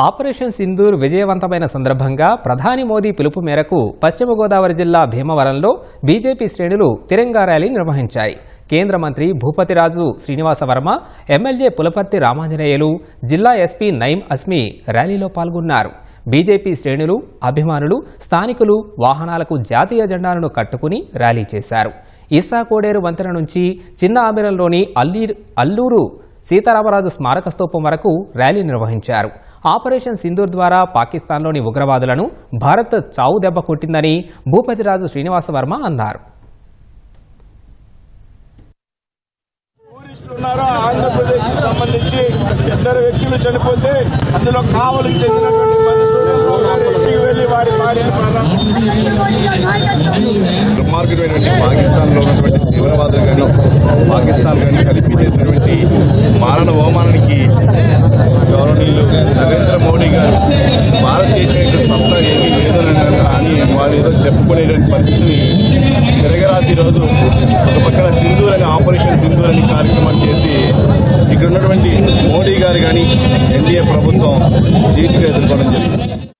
Operation Sindoor విజయవంతమైన సందర్భంగా ప్రధాని మోదీ పిలుపు మేరకు పశ్చిమ గోదావరి జిల్లా భీమవరంలో బీజేపీ శ్రేణులు తిరంగా ర్యాలీ నిర్వహించాయి. కేంద్ర మంత్రి భూపతిరాజు శ్రీనివాస వర్మ ఎమ్మెల్యే పులపర్తి రామాంజనేయులు జిల్లా ఎస్పీ నయీం అస్మి ర్యాలీలో పాల్గొన్నారు. బీజేపీ శ్రేణులు అభిమానులు స్థానికులు వాహనాలకు జాతీయ జెండాలను కట్టుకుని ర్యాలీ చేశారు. ఇస్సా కోడేరు వంతెన నుంచి చిన్న ఆమిరంలోని అల్లీ అల్లూరు సీతారామరాజు స్మారక స్తూపం వరకు ర్యాలీ నిర్వహించారు. ఆపరేషన్ సింధూర్ ద్వారా పాకిస్తాన్లోని ఉగ్రవాదులను భారత్ చావు దెబ్బ కొట్టిందని భూపతిరాజు శ్రీనివాస వర్మ అన్నారు. ఉన్నారో? ఆంధ్రప్రదేశ్ సంబంధించి ఇద్దరు వ్యక్తులు చనిపోతే అందులో కావలికి చెందినటువంటి వారి భార్యను. దుర్మార్గమైనటువంటి పాకిస్తాన్లో ఉన్నటువంటి తీవ్రవాదులు మారణ హోమానానికి గౌరవనీయులు నరేంద్ర మోడీ గారు భారతదేశం యొక్క సత్తా ఏమీ లేదు అని వాళ్ళు ఏదో చెప్పుకునేటువంటి పరిస్థితిని తిరగరాసి రోజు ఒక పక్కన సింధూర్ అని ఆపరేషన్ సింధూర్ అని కార్యక్రమం చేసి ఇక్కడ ఉన్నటువంటి మోడీ గారు కానీ ఎన్డీఏ ప్రభుత్వం దీటుగా ఎదుర్కోవడం జరిగింది.